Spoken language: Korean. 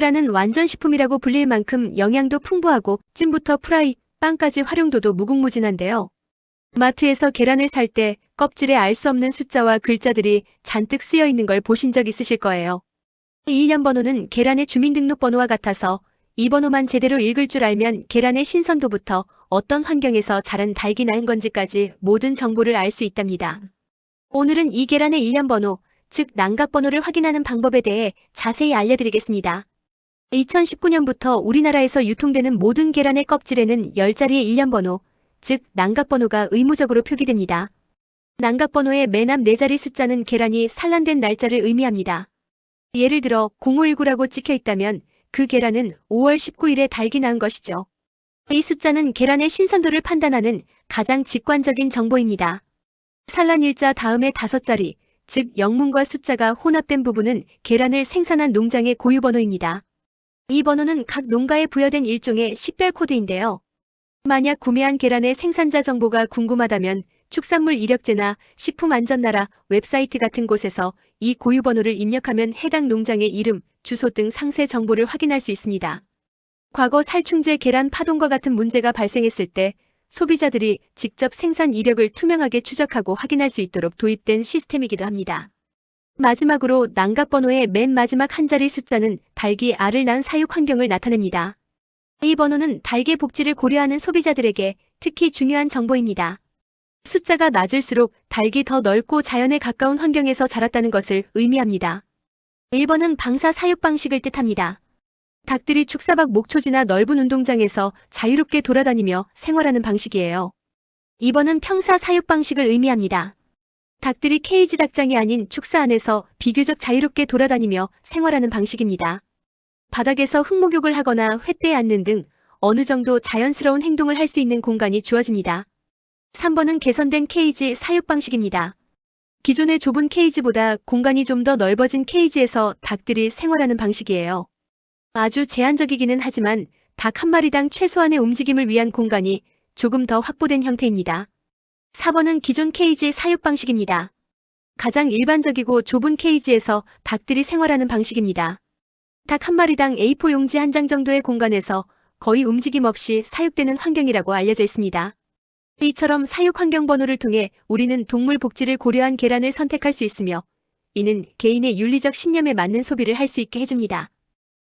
계란은 완전 식품이라고 불릴 만큼 영양도 풍부하고 찜부터 프라이, 빵까지 활용도도 무궁무진한데요. 마트에서 계란을 살 때 껍질에 알 수 없는 숫자와 글자들이 잔뜩 쓰여 있는 걸 보신 적 있으실 거예요. 이 일련 번호는 계란의 주민등록번호와 같아서 이 번호만 제대로 읽을 줄 알면 계란의 신선도부터 어떤 환경에서 자란 닭이 낳은 건지까지 모든 정보를 알 수 있답니다. 오늘은 이 계란의 일련 번호, 즉 난각 번호를 확인하는 방법에 대해 자세히 알려드리겠습니다. 2019년부터 우리나라에서 유통되는 모든 계란의 껍질에는 10자리의 일련 번호, 즉 난각 번호가 의무적으로 표기됩니다. 난각 번호의 맨앞 4자리 숫자는 계란이 산란된 날짜를 의미합니다. 예를 들어 0519라고 찍혀 있다면 그 계란은 5월 19일에 닭이 낳은 것이죠. 이 숫자는 계란의 신선도를 판단하는 가장 직관적인 정보입니다. 산란일자 다음에 다섯 자리, 즉 영문과 숫자가 혼합된 부분은 계란을 생산한 농장의 고유 번호입니다. 이 번호는 각 농가에 부여된 일종의 식별 코드인데요. 만약 구매한 계란의 생산자 정보가 궁금하다면 축산물 이력제나 식품안전나라 웹사이트 같은 곳에서 이 고유 번호를 입력하면 해당 농장의 이름, 주소 등 상세 정보를 확인할 수 있습니다. 과거 살충제 계란 파동과 같은 문제가 발생했을 때 소비자들이 직접 생산 이력을 투명하게 추적하고 확인할 수 있도록 도입된 시스템이기도 합니다. 마지막으로 난각 번호의 맨 마지막 한 자리 숫자는 닭이 알을 낳은 사육 환경을 나타냅니다. 이 번호는 닭의 복지를 고려하는 소비자들에게 특히 중요한 정보입니다. 숫자가 낮을수록 닭이 더 넓고 자연에 가까운 환경에서 자랐다는 것을 의미합니다. 1번은 방사 사육 방식을 뜻합니다. 닭들이 축사박 목초지나 넓은 운동장에서 자유롭게 돌아다니며 생활하는 방식이에요. 2번은 평사 사육 방식을 의미합니다. 닭들이 케이지 닭장이 아닌 축사 안에서 비교적 자유롭게 돌아다니며 생활하는 방식입니다. 바닥에서 흙목욕을 하거나 횃대에 앉는 등 어느 정도 자연스러운 행동을 할 수 있는 공간이 주어집니다. 3번은 개선된 케이지 사육 방식입니다. 기존의 좁은 케이지보다 공간이 좀 더 넓어진 케이지에서 닭들이 생활하는 방식이에요. 아주 제한적이기는 하지만 닭 한 마리당 최소한의 움직임을 위한 공간이 조금 더 확보된 형태입니다. 4번은 기존 케이지 사육 방식입니다. 가장 일반적이고 좁은 케이지에서 닭들이 생활하는 방식입니다. 닭 한 마리당 A4 용지 한 장 정도의 공간에서 거의 움직임 없이 사육되는 환경이라고 알려져 있습니다. 이처럼 사육 환경 번호를 통해 우리는 동물 복지를 고려한 계란을 선택할 수 있으며 이는 개인의 윤리적 신념에 맞는 소비를 할 수 있게 해줍니다.